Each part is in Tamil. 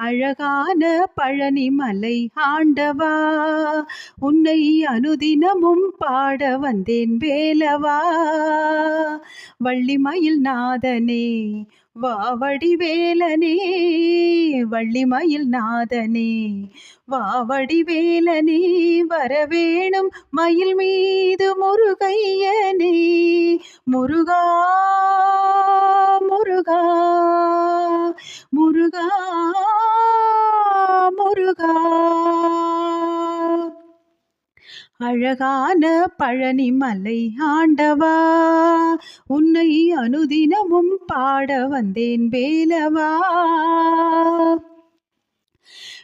அழகான பழனிமலை ஆண்டவா உன்னை அனுதினமும் பாட வந்தேன் வேலவா. வள்ளிமயில் நாதனே வாவடி வேலனே வள்ளிமயில் நாதனே வாவடி வேலனே வரவேணும் மயில் மீது முருகையனே. முருகா முருகா முருகா முருகா. அழகான பழனிமலை ஆண்டவா உன்னை அனுதினமும் பாட வந்தேன் வேலவா.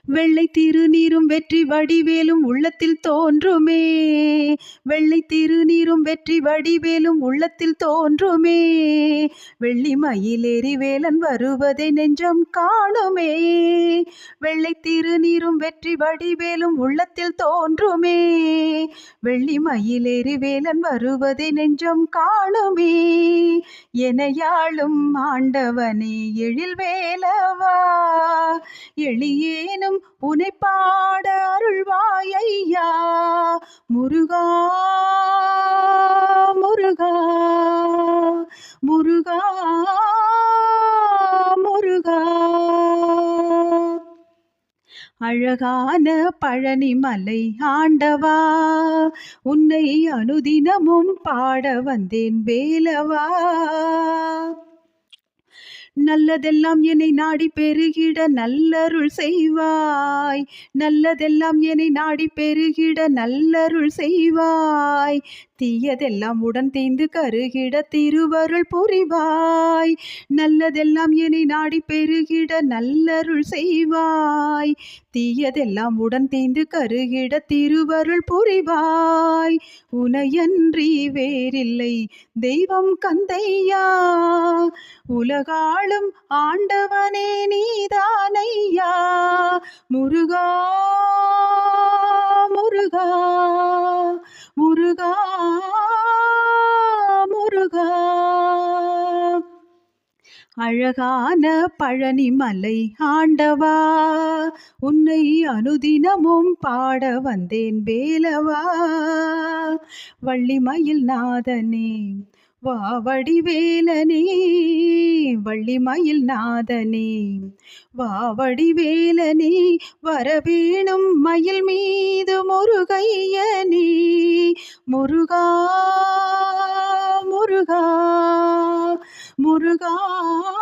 வெள்ளை திருநீரும் வெற்றி வடிவேலும் உள்ளத்தில் தோன்றுமே. வெள்ளை திருநீரும் வெற்றி வடிவேலும் உள்ளத்தில் தோன்றுமே. வெள்ளி மயிலேறி வேலன் வருவதை நெஞ்சம் காணுமே. வெள்ளை திருநீரும் வெற்றி வடிவேலும் உள்ளத்தில் தோன்றுமே. வெள்ளி மயிலேறி வேலன் வருவதை நெஞ்சம் காணுமே. எனையாளும் ஆண்டவனே எழில் வேலவா. எளியேனும் உனை பாட அருள்வாயையா முருகா முருகா முருகா முருகா. அழகான பழனிமலை ஆண்டவா உன்னை அனுதினமும் பாட வந்தேன் வேலவா. நல்லதெல்லாம் என்னை நாடி பெருகிட நல்லருள் செய்வாய். நல்லதெல்லாம் என்னை நாடி பெருகிட நல்லருள் செய்வாய். தீயதெல்லாம் உடன் தீந்து கருகிட திருவருள் புரிவாய். நல்லதெல்லாம் என்னை நாடி பெருகிட நல்லருள் செய்வாய். தீயதெல்லாம் உடன் தீந்து கருகிட திருவருள் புரிவாய். உனையன்றி வேறில்லை. தெய்வம் கந்தையா உலகாளும் ஆண்டவனே நீதானையா. முருகா அழகான பழனிமலை ஆண்டவா உன்னை அனுதினமும் பாட வந்தேன் வேலவா. வள்ளிமயில் நாதனே வாவடிவேலனே வள்ளிமயில் நாதனே வாவடிவேலனே வரவேணும் மயில் மீது முருகையனே. முருகா முருகா. God.